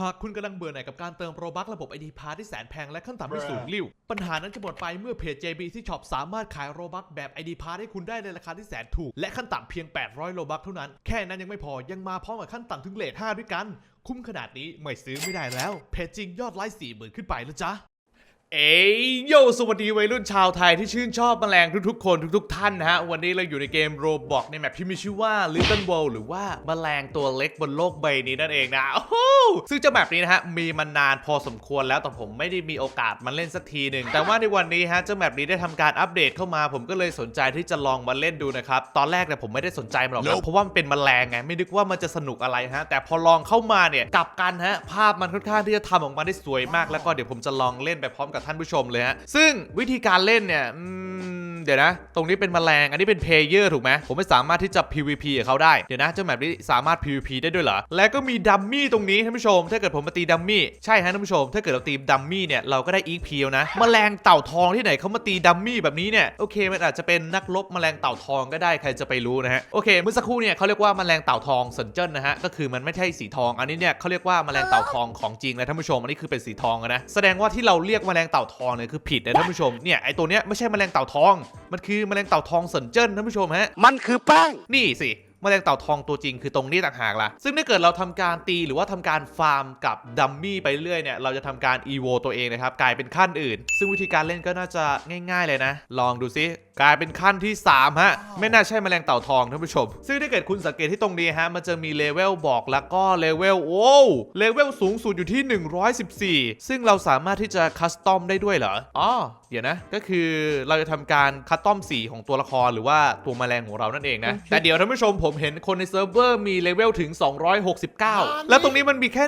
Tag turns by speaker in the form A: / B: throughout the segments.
A: หากคุณกำลังเบื่อหน่ายกับการเติมโรบัคระบบ ID p a s s ที่แสนแพงและขั้นต่ำที่สูงลิ่วปัญหานั้นจะหมดไปเมื่อเพจ JB ที่ช็อปสามารถขายโรบัคแบบ ID p a s s ให้คุณได้ในราคาที่แสนถูก และขั้นต่ำเพียง 800 โรบัคเท่านั้น แค่นั้นยังไม่พอยังมาพร้อมกับขั้นต่ำถึงเลท5ด้วยกัน คุ้มขนาดนี้ไม่ซื้อไม่ได้แล้วเพจจริงยอดไลค์4 0,000 ขึ้นไปแล้วจ้ะ เอ้ยโยสวัสดีวัยรุ่นชาวไทยที่ชื่นชอบแมลงทุกๆ คนทุกๆ ท่านนะฮะ วันนี้เราอยู่ในเกมโรบอกในแมปที่มีชื่อว่า Little World หรือว่าแมลงตัวเล็กบนโลกใบนี้นั่นเองนะโอ้โหซึ่งเจ้าแมปนี้นะฮะ มีมานานพอสมควรแล้วแต่ผมไม่ได้มีโอกาสมาเล่นสักทีหนึ่ง แต่ว่าในวันนี้ฮะ เจ้าแมปนี้ได้ทำการอัปเดตเข้ามา ผมก็เลยสนใจที่จะลองมาเล่นดูนะครับ ตอนแรกเนี่ยผมไม่ได้สนใจมันหรอกนะเพราะว่ามันเป็นแมลงไงไม่นึกว่ามันจะสนุกอะไรฮะแต่พอลองเข้ามาเนี่ยกลับกันฮะภาพมันค่อนข้างที่จะทำออกมาได้สวยมาก แล้วก็เดี๋ยวผมจะลองเล่นไปพร้อมกับท่านผู้ชมเลยฮะซึ่งวิธีการเล่นเนี่ย เดี๋ยวนะ ตรงนี้เป็นแมลง อันนี้เป็นเพลเยอร์ถูกไหมผมไม่สามารถที่จะ PVP กับเขาได้ เดี๋ยวนะ เจ้าแบบนี้สามารถ PVP ได้ด้วยเหรอ แล้วก็มีดัมมี่ตรงนี้ท่านผู้ชม ถ้าเกิดผมมาตีดัมมี่ ใช่ฮะท่านผู้ชม ถ้าเกิดเราตีดัมมี่เนี่ย เราก็ได้อีกเพียวนะ แมลงเต่าทองที่ไหนเขามาตีดัมมี่แบบนี้เนี่ย โอเค มันอาจจะเป็นนักรบแมลงเต่าทองก็ได้ ใครจะไปรู้นะฮะ โอเค เมื่อสักครู่เนี่ยเขาเรียกว่าแมลงเต่าทองสันเจิ้นนะฮะ ก็คือมันไม่ใช่สีทอง อันนี้เนี่ยเขาเรียกว่าแมลงเต่าทองของจริงนะท่านผู้ชม อันนี้คือเป็นสีทองนะ แสดงว่าที่เราเรียกแมลงเต่าทองเนี่ยคือผิดนะท่านผู้ชม เนี่ยไอตัวเนี้ยไม่ใช่แมลงเต่าทองมันคือแมลงเต่าทองสันเจิ้นท่านผู้ชมฮะ
B: มันคือแป้ง
A: นี่สิแมลงเต่าทองตัวจริงคือตรงนี้ต่างหากล่ะ ซึ่งถ้าเกิดเราทำการตีหรือว่าทำการฟาร์มกับดัมมี่ไปเรื่อยเนี่ย เราจะทำการอีโวตัวเองนะครับ กลายเป็นขั้นอื่น ซึ่งวิธีการเล่นก็น่าจะง่ายๆเลยนะ ลองดูซิกลายเป็นขั้นที่ 3 ฮะ ไม่น่าใช่แมลงเต่าทองท่านผู้ชม ซึ่งถ้าเกิดคุณสังเกตที่ตรงนี้ฮะ มันจะมีเลเวลบอกแล้วก็เลเวลโอ้เลเวลสูงสุดอยู่ที่ 114 ซึ่งเราสามารถที่จะคัสตอมได้ด้วยเหรออ๋อเดี๋ยวนะ ก็คือเราจะทำการคัสตอมสีของตัวละครหรือว่าตัวแมลงของเรานั่นเองนะ แต่เดี๋ยวท่านผู้ชมผมเห็นคนในเซิร์ฟเวอร์มีเลเวลถึง 269 แล้วตรงนี้มันมีแค่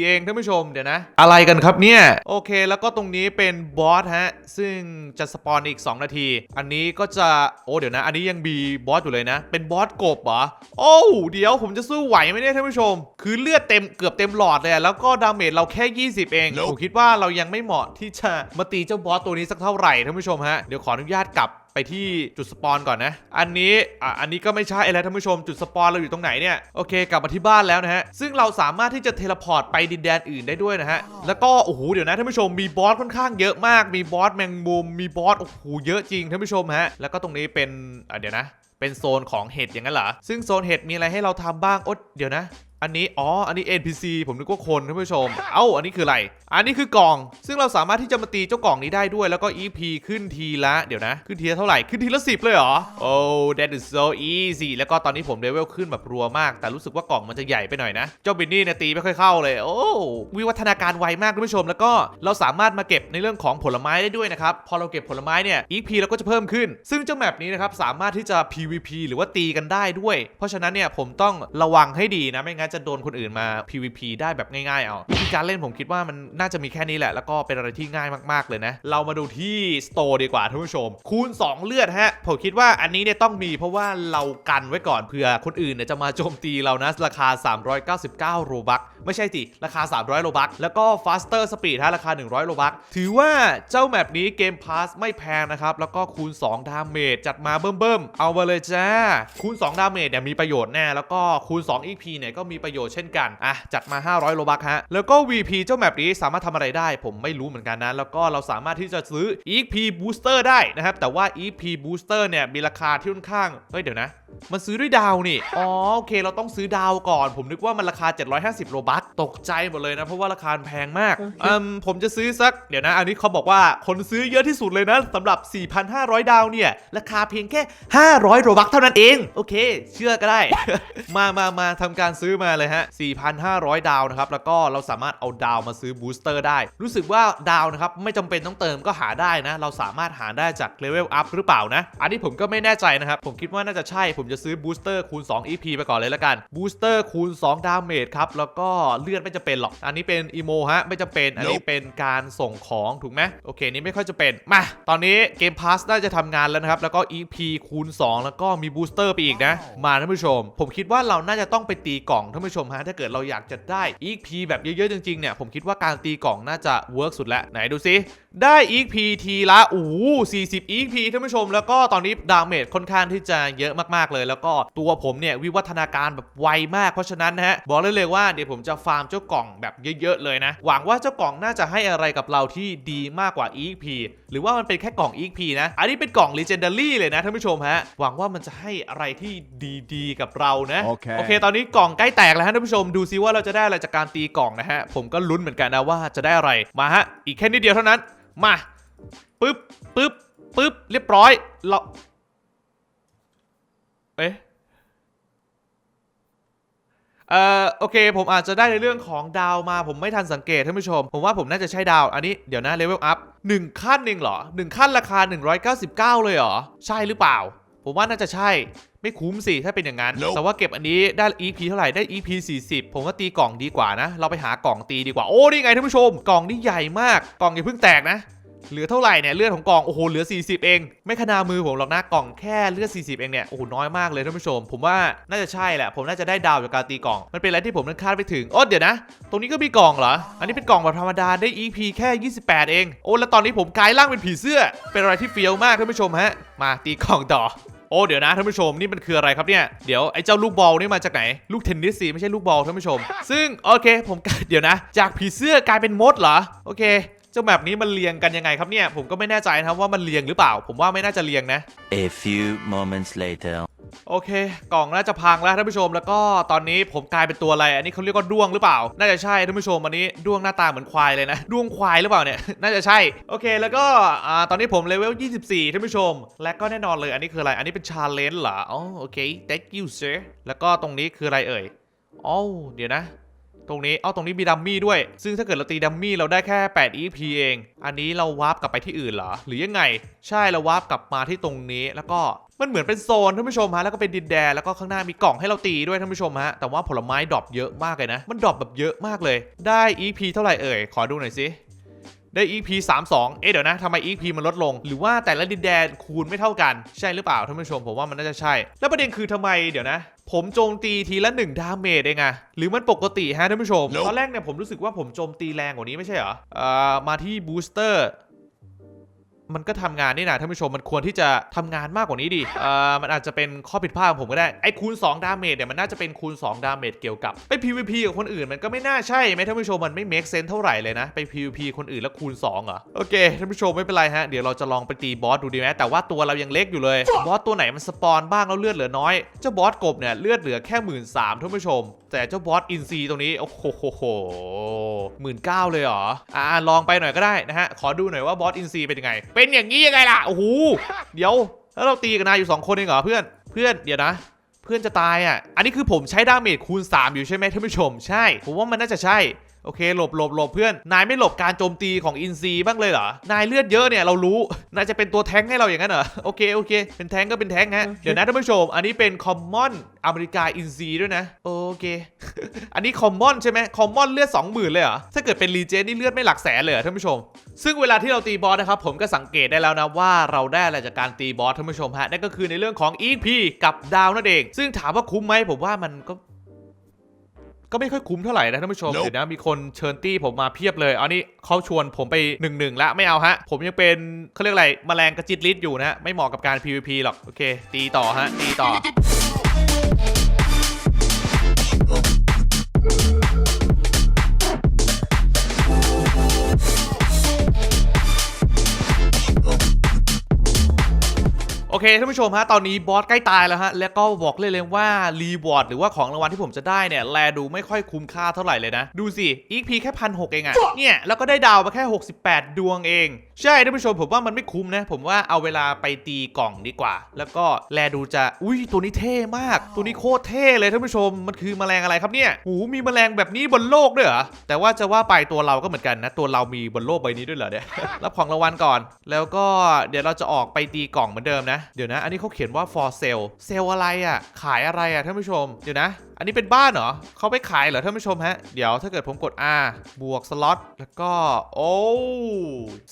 A: 114 เองท่านผู้ชมเดี๋ยวนะ อะไรกันครับเนี่ย โอเค แล้วก็ตรงนี้เป็นบอสฮะ ซึ่งจะสปอนอีก 2 นาที อันนี้ก็จะโอ้เดี๋ยวนะ อันนี้ยังมีบอสอยู่เลยนะ เป็นบอสกบเหรอโอ้วเดี๋ยวผมจะสู้ไหวไหมเนี่ยท่านผู้ชม คือเลือดเต็มเกือบเต็มหลอดเลยอะแล้วก็ดาเมจเราแค่ 20 เองผมคิดว่าเรายังไม่เหมาะที่จะมาตีเจ้าบอสตัวนี้สักเท่าไหร่ท่านผู้ชมฮะ เดี๋ยวขออนุญาตกลับไปที่จุดสปอนก่อนนะ อันนี้อะอันนี้ก็ไม่ใช่แล้วท่านผู้ชมจุดสปอนเราอยู่ตรงไหนเนี่ย โอเค กลับมาที่บ้านแล้วนะฮะ ซึ่งเราสามารถที่จะเทเลพอร์ตไปดินแดนอื่นได้ด้วยนะฮะ แล้วก็โอ้โหเดี๋ยวนะท่านผู้ชมมีบอสค่อนข้างเยอะมาก มีบอสแมงมุม มีบอสโอ้โหเยอะจริงท่านผู้ชมฮะ แล้วก็ตรงนี้เป็นอะเดี๋ยวนะ เป็นโซนของเห็ดอย่างนั้นเหรอ ซึ่งโซนเห็ดมีอะไรให้เราทำบ้างโอ๊ยเดี๋ยวนะ อันนี้อ๋ออันนี้ NPC ผมนึกว่าคนท่านผู้ชม เอ้า อันนี้คืออะไร อันนี้คือกล่อง ซึ่งเราสามารถที่จะมาตีเจ้ากล่องนี้ได้ด้วยแล้วก็ EP ขึ้นทีละเดี๋ยวนะ ขึ้นทีละเท่าไหร่ขึ้นทีละสิบเลยเหรอโอ้ that is so easy แล้วก็ตอนนี้ผมเลเวลขึ้นแบบรัวมาก แต่รู้สึกว่ากล่องมันจะใหญ่ไปหน่อยนะ เจ้าบินนี่เนี่ยตีไม่ค่อยเข้าเลย โอ้วิวัฒนาการไวมากท่านผู้ชม แล้วก็เราสามารถมาเก็บในเรื่องของผลไม้ได้ด้วยนะครับพอเราเก็บผลไม้เนี่ย EP เราก็จะเพิ่มขึ้น ซึ่งเจ้าแมปนี้นะครับสามารถที่จะ PVP หรือว่าตีกันได้ด้วย เพราะฉะนั้นเนี่ยผมต้องระวังให้ดีนะไม่งั้นจะโดนคนอื่นมา PVP ได้แบบง่ายๆเอาวิธีการเล่นผมคิดว่ามันน่าจะมีแค่นี้แหละ แล้วก็เป็นอะไรที่ง่ายมากๆเลยนะ เรามาดูที่ Store ดีกว่าท่านผู้ชม คูณ 2 เลือดฮะ ผมคิดว่าอันนี้เนี่ยต้องมีเพราะว่าเรากันไว้ก่อนเผื่อคนอื่นเนี่ยจะมาโจมตีเรานะ ราคา 399 โรบัคไม่ใช่สิราคา 300โลบัคแล้วก็ faster speed ฮะราคา 100โลบัคถือว่าเจ้าแมปนี้เกมพาสไม่แพงนะครับ แล้วก็คูณ 2 ดาเมจจัดมาเบิ่มๆเอาไปเลยจ้าคูณ 2 ดาเมจเนี่ยมีประโยชน์แน่แล้วก็คูณ 2 EP เนี่ยก็มีประโยชน์เช่นกันอะจัดมา 500 โลบัคฮะ แล้วก็ VP เจ้าแมปนี้สามารถทำอะไรได้ ผมไม่รู้เหมือนกันนะ แล้วก็เราสามารถที่จะซื้อ EP booster ได้นะครับ แต่ว่า EP booster เนี่ยมีราคาที่ค่อนข้าง เฮ้ยเดี๋ยวนะ มันซื้อด้วยดาวนี่ อ๋อโอเค เราต้องซื้อดาวก่อน ผมนึกว่ามันราคา 750 โลบัคตกใจหมดเลยนะ เพราะว่าราคาแพงมากอืมผมจะซื้อสัก เดี๋ยวนะ อันนี้เขาบอกว่าคนซื้อเยอะที่สุดเลยนะสำหรับ 4,500 ดาวเนี่ย ราคาเพียงแค่ 500 โลบัคเท่านั้นเอง โอเค เชื่อก็ได้ มามามาทำการซื้อมาเลยฮะ 4,500 ดาวนะครับ แล้วก็เราสามารถเอาดาวมาซื้อบูสเตอร์ได้ รู้สึกว่าดาวนะครับ ไม่จำเป็นต้องเติมก็หาได้นะ เราสามารถหาได้จากเลเวลอัพหรือเปล่านะ อันนี้ผมก็ไม่แน่ใจนะครับ ผมคิดว่าน่าจะใช่ ผมจะซื้อบูสเตอร์คูณ 2 EP ไปก่อนเลยละกัน บูสเตอร์คูณ 2 ดาเมจครับ แล้วก็เลือดไม่จะเป็นหรอก อันนี้เป็นอีโมฮะ ไม่จำเป็น อันนี้เป็นการส่งของถูกไหมโอเค นี่ไม่ค่อยจะเป็น มา ตอนนี้เกมพาสน่าจะทำงานแล้วนะครับ แล้วก็ EP คูณ 2 แล้วก็มีบูสเตอร์ไปอีกนะ มาท่านผู้ชม ผมคิดว่าเราน่าจะต้องไปตีกล่องท่านผู้ชมฮะถ้าเกิดเราอยากจะได้ EP แบบเยอะๆจริงๆเนี่ยผมคิดว่าการตีกล่องน่าจะเวิร์กสุดแล้วไหนดูซิ ได้ EXP ทีละโอ้โห40 EXP ท่านผู้ชม แล้วก็ตอนนี้ดาเมจค่อนข้างที่จะเยอะมากๆเลย แล้วก็ตัวผมเนี่ย วิวัฒนาการแบบไวมากเพราะฉะนั้นนะฮะ บอกเลยเลยว่าเดี๋ยวผมจะฟาร์มเจ้ากล่องแบบเยอะๆเลยนะ หวังว่าเจ้ากล่องน่าจะให้อะไรกับเราที่ดีมากกว่า EXP หรือว่ามันเป็นแค่กล่อง EXP นะ อันนี้เป็นกล่อง Legendary เลยนะท่านผู้ชมฮะหวังว่ามันจะให้อะไรที่ดีๆ กับเรานะ
B: โอเค
A: โอเค ตอนนี้กล่องใกล้แตกแล้วฮะท่านผู้ชมดูซิว่าเราจะได้อะไรจากการตีกล่องนะฮะผมก็ลุ้นเหมือนกันนะว่าจะได้อะไรมาฮะอีกแค่นิดเดียวเท่านั้น มาปึ๊บปึ๊บปึ๊บเรียบร้อยเราเอ๊ะเอ่อโอเค ผมอาจจะได้ในเรื่องของดาวมาผมไม่ทันสังเกตท่านผู้ชม ผมว่าผมน่าจะใช่ดาว อันนี้เดี๋ยวนะเลเวลอัพหนึ่งขั้นเองเหรอหนึ่งขั้นราคา 199 เลยเหรอ ใช่หรือเปล่า ผมว่าน่าจะใช่ ไม่คุ้มสิถ้าเป็นอย่างนั้น
B: Nope
A: แต่ว่าเก็บอันนี้ได้ EP เท่าไหร่ได้ EP 40 ผมว่าตีกล่องดีกว่านะ เราไปหากล่องตีดีกว่า โอ้นี่ไงท่านผู้ชม กล่องนี่ใหญ่มาก กล่องอย่าเพิ่งแตกนะ เหลือเท่าไหร่เนี่ยเลือดของกล่องโอ้โหเหลือ 40 เอง ไม่ขนามือผมหรอกนะกล่องแค่เลือด 40 เองเนี่ยโอ้โหน้อยมากเลยท่านผู้ชม ผมว่าน่าจะใช่แหละ ผมน่าจะได้ดาวจากการตีกล่อง มันเป็นอะไรที่ผมนั้นคาดไม่ถึงโอ้เดี๋ยวนะ ตรงนี้ก็มีกล่องเหรอ อันนี้เป็นกล่องแบบธรรมดาได้ EP แค่ 28 เอง โอ้แล้วตอนนี้ผมกลายร่างเป็นผีเสื้อ เป็นอะไรที่เฟี้ยวมากท่านผู้ชมฮะ มาตีกล่องต่อ โอ้เดี๋ยวนะท่านผู้ชมนี่มันคืออะไรครับเนี่ยเดี๋ยวไอ้เจ้าลูกบอลนี่มาจากไหนลูกเทนนิสสิไม่ใช่ลูกบอลท่านผู้ชม ซึ่งโอเค ผมเดี๋ยวนะ จากผีเสื้อกลายเป็นมดเหรอโอเคเจ้าแบบนี้มันเรียงกันยังไงครับเนี่ย ผมก็ไม่แน่ใจนะครับว่ามันเรียงหรือเปล่า ผมว่าไม่น่าจะเรียงนะ
C: A few moments later.
A: โอเค กล่องน่าจะพังแล้วท่านผู้ชมแล้วก็ตอนนี้ผมกลายเป็นตัวอะไร อันนี้เขาเรียกว่าด้วงหรือเปล่า น่าจะใช่ท่านผู้ชมอันนี้ด้วงหน้าตาเหมือนควายเลยนะด้วงควายหรือเปล่าเนี่ย น่าจะใช่โอเค แล้วก็อ่าตอนนี้ผมเลเวล 24ท่านผู้ชม และก็แน่นอนเลยอันนี้คืออะไรอันนี้เป็นชาเลนจ์เหรออ๋อโอเค thank you sir แล้วก็ตรงนี้คืออะไรเอ่ยอ๋อเดี๋ยวนะตรงนี้ เอ้า ตรงนี้มีดัมมี่ด้วย ซึ่งถ้าเกิดเราตีดัมมี่เราได้แค่ 8 EP เอง อันนี้เราวาร์ปกลับไปที่อื่นเหรอ หรือยังไง ใช่ เราวาร์ปกลับมาที่ตรงนี้ แล้วก็ มันเหมือนเป็นโซนท่านผู้ชมฮะแล้วก็เป็นดินแดนแล้วก็ข้างหน้ามีกล่องให้เราตีด้วยท่านผู้ชมฮะแต่ว่าผลไม้ดรอปเยอะมากเลยนะ มันดรอปแบบเยอะมากเลย ได้ EP เท่าไหร่เอ่ยขอดูหน่อยสิได้ EP 32 เอ๊ะเดี๋ยวนะทำไม EP มันลดลง หรือว่าแต่ละดินแดนคูณไม่เท่ากัน ใช่หรือเปล่าท่านผู้ชมผมว่ามันน่าจะใช่ แล้วประเด็นคือทำไมเดี๋ยวนะ ผมโจมตีทีละ1ดาเมจเองอะหรือมันปกติฮะท่านผู้ชม
B: Nope
A: ตอนแรกเนี่ยผมรู้สึกว่าผมโจมตีแรงกว่านี้ไม่ใช่เหรอเอ่อมาที่บูสเตอร์ มันก็ทำงานนี่นะท่านผู้ชมมันควรที่จะทำงานมากกว่านี้ดิเอ่อมันอาจจะเป็นข้อผิดพลาดของผมก็ได้ไอ้คูณ2ดาเมจเนี่ยมันน่าจะเป็นคูณ2ดาเมจเกี่ยวกับไป PVP กับคนอื่นมันก็ไม่น่าใช่ไหมท่านผู้ชมมันไม่ make sense เท่าไหร่เลยนะไป PVP คนอื่นแล้วคูณ2เหรอโอเคท่านผู้ชมไม่เป็นไรฮะเดี๋ยวเราจะลองไปตีบอสดูดีไหมแต่ว่าตัวเรายังเล็กอยู่เลยบอสตัวไหนมันสปอนบ้างแล้วเลือดเหลือน้อยเจ้าบอสกบเนี่ยเลือดเหลือแค่หมื่นสามท่านผู้ชม แต่เจ้าบอสอินซีตรงนี้โอ้โหโหโหหมื่นเก้าเลยเหรออ่าลองไปหน่อยก็ได้นะฮะขอดูหน่อยว่าบอสอินซีเป็นยังไงเป็นอย่างนี้ยังไงล่ะ โอ้โห เดี๋ยว แล้วเราตีกันนายอยู่สองคนเองเหรอเพื่อน เพื่อน เดี๋ยวนะ เพื่อนจะตายอะ อันนี้คือผมใช้ดาเมจคูณ 3 อยู่ใช่ไหมท่านผู้ชม ใช่ ผมว่ามันน่าจะใช่ โอเคหลบหลบหลบเพื่อน นายไม่หลบการโจมตีของอินซีบ้างเลยเหรอนายเลือดเยอะเนี่ยเรารู้นายจะเป็นตัวแท้งให้เราอย่างนั้นเหรอโอเคโอเค เป็นแท้งก็เป็นแท้งฮะเดี๋ยวนะท่านผู้ชม อันนี้เป็นคอมมอนอเมริกาอินซีด้วยนะโอเค อันนี้คอมมอนใช่ไหมคอมมอนเลือด20,000เลยเหรอถ้าเกิดเป็นรีเจนนี่เลือดไม่หลักแสนเลยเหรอท่านผู้ชม ซึ่งเวลาที่เราตีบอสนะครับผมก็สังเกตได้แล้วนะว่าเราได้อะไรจากการตีบอสท่านผู้ชมฮะนั่นก็คือในเรื่องของ EP กับดาวนั่นเอง ซึ่งถามว่าคุ้มไหมผมว่ามันก็ ก็ไม่ค่อยคุ้มเท่าไหร่นะท่านผู้ชม
B: Nope
A: เดี๋ยวนะมีคนเชิญตี้ผมมาเพียบเลยอันนี้เขาชวนผมไปหนึ่งหนึ่งละไม่เอาฮะ ผมยังเป็นเขาเรียกอะไรแมลงกระจิตลิดอยู่นะฮะไม่เหมาะกับการ PVP หรอกโอเค ตีต่อฮะตีต่อ เคท่านผู้ชมฮะตอนนี้บอสใกล้ตายแล้วฮะแล้วก็บอกเลยเลยว่ารีวอร์ดหรือว่าของรางวัลที่ผมจะได้เนี่ยแลดูไม่ค่อยคุ้มค่าเท่าไหร่เลยนะ ดูสิอีกพีแค่พันหเองอะเนี่ยแล้วก็ได้ดาวมาแค่ 68 ดวงเอง ใช่ท่านผู้ชมผมว่ามันไม่คุ้มนะ ผมว่าเอาเวลาไปตีกล่องดีกว่า แล้วก็แลดูจะอุ้ยตัวนี้เท่มาก ตัวนี้โคตรเท่เลยท่านผู้ชมมันคือแมลงอะไรครับเนี่ยหูมีแมลงแบบนี้บนโลกด้วยเหรอแต่ว่าจะว่าไปตัวเราก็เหมือนกันนะ ตัวเรามีบนโลกใบนี้ด้วยเหรอเนี่ยรับของรางวัลก่อน แล้วก็เดี๋ยวเราจะออกไปตีกล่องเหมือนเดิมนะเดี๋ยวนะ อันนี้เขาเขียนว่า for sale เซลอะไรอะ่ะ ขายอะไรอะ่ะท่านผู้ชม เดี๋ยวนะ อันนี้เป็นบ้านเหรอเขาไปขายเหรอท่านผู้ชมฮะ เดี๋ยวถ้าเกิดผมกด R บวกสล็อตแล้วก็ โอ้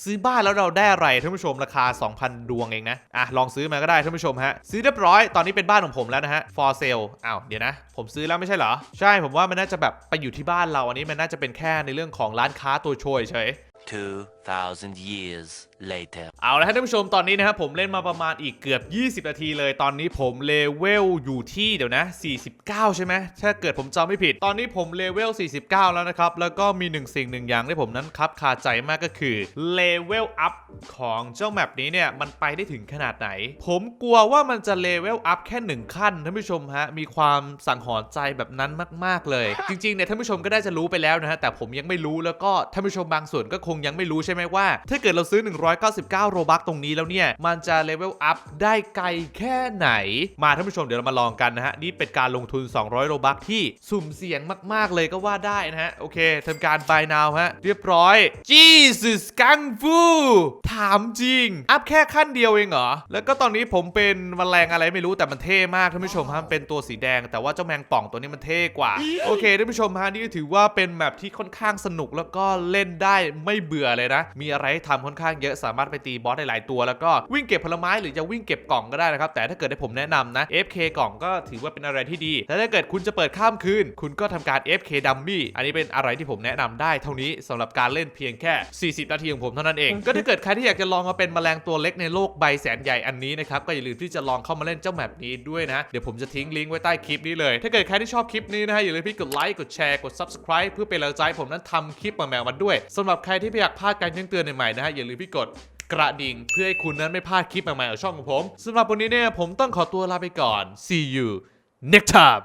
A: ซื้อบ้านแล้วเราได้อะไรท่านผู้ชมราคา 2,000 ดวงเองนะ อะลองซื้อมาก็ได้ท่านผู้ชมฮะ ซื้อเรียบร้อย ตอนนี้เป็นบ้านของผมแล้วนะฮะ for sale อ้าวเดี๋ยวนะ ผมซื้อแล้วไม่ใช่เหรอ ใช่ ผมว่ามันน่าจะแบบไปอยู่ที่บ้านเรา อันนี้มันน่าจะเป็นแค่ในเรื่องของร้านค้าตัวโชยเฉย
C: 2 thousand years later.
A: เอาละครับท่านผู้ชมตอนนี้นะครับผมเล่นมาประมาณอีกเกือบ 20 นาทีเลยตอนนี้ผมเลเวลอยู่ที่เดี๋ยวนะ 49 ใช่ไหมถ้าเกิดผมจำไม่ผิด ตอนนี้ผมเลเวล 49 แล้วนะครับ แล้วก็มีหนึ่งสิ่งหนึ่งอย่างที่ผมนั้นคับคาใจมากก็คือเลเวลอัพของเจ้าแมปนี้เนี่ย มันไปได้ถึงขนาดไหน ผมกลัวว่ามันจะเลเวลอัพแค่หนึ่งขั้นท่านผู้ชมฮะมีความสังหรณ์ใจแบบนั้นมาก ๆเลย จริงๆเนี่ยท่านผู้ชมก็ได้จะรู้ไปแล้วนะฮะแต่ผมยังไม่รู้แล้วก็ท่านผู้ชมบางส่วนก็คงยังไม่รู้ใช่ไหมว่า ถ้าเกิดเราซื้อ 199 โรบัคตรงนี้แล้วเนี่ย มันจะเลเวลอัพได้ไกลแค่ไหน มาท่านผู้ชมเดี๋ยวเรามาลองกันนะฮะ นี่เป็นการลงทุน 200 โรบัคที่สุ่มเสี่ยงมาก ๆ เลยก็ว่าได้นะฮะ โอเคทำการ buy now ฮะ เรียบร้อย Jesus กังฟูถามจริง อัพแค่ขั้นเดียวเองเหรอ แล้วก็ตอนนี้ผมเป็นแมลงอะไรไม่รู้แต่มันเท่มากท่านผู้ชมฮะเป็นตัวสีแดง แต่ว่าเจ้าแมงป่องตัวนี้มันเท่กว่า โอเคท่านผู้ชมฮะนี่ถือว่าเป็นแมปที่ค่อนข้างสนุกแล้วก็เล่นได้ไม่เบื่อเลยนะมีอะไรให้ทำค่อนข้างเยอะสามารถไปตีบอสได้หลายตัว แล้วก็วิ่งเก็บผลไม้หรือจะวิ่งเก็บกล่องก็ได้นะครับ แต่ถ้าเกิดให้ผมแนะนำนะ FK กล่องก็ถือว่าเป็นอะไรที่ดีแต่ถ้าเกิดคุณจะเปิดข้ามคืน คุณก็ทำการ FK ดัมมี่อันนี้เป็นอะไรที่ผมแนะนำได้เท่านี้สำหรับการเล่นเพียงแค่ 40 นาทีของผมเท่านั้นเอง ก็ถ้าเกิดใครที่อยากจะลองมาเป็นแมลงตัวเล็กในโลกใบแสนใหญ่อันนี้นะครับก็อย่าลืมที่จะลองเข้ามาเล่นเจ้าแมปนี้ด้วยนะ เดี๋ยวผมจะทิ้งลิงก์ไว้ใต้คลิปนี้เลย ถ้าเกิดใครที่ชอบคลิปนี้นะฮะอย่าลืมพี่กดไลค์กดแชร์กด subscribe เพื่อเป็นกำลังใจผมนั้นทำคลิปมแมวมันด้วยสำหรับใครที่ไม่อยากพลาดการแจ้งเตือนใหม่ๆนะฮะอย่าลืมพี่กดกระดิ่งเพื่อให้คุณนั้นไม่พลาดคลิปใหม่ๆของช่องของผมสำหรับวันนี้เนี่ยผมต้องขอตัวลาไปก่อน see you next time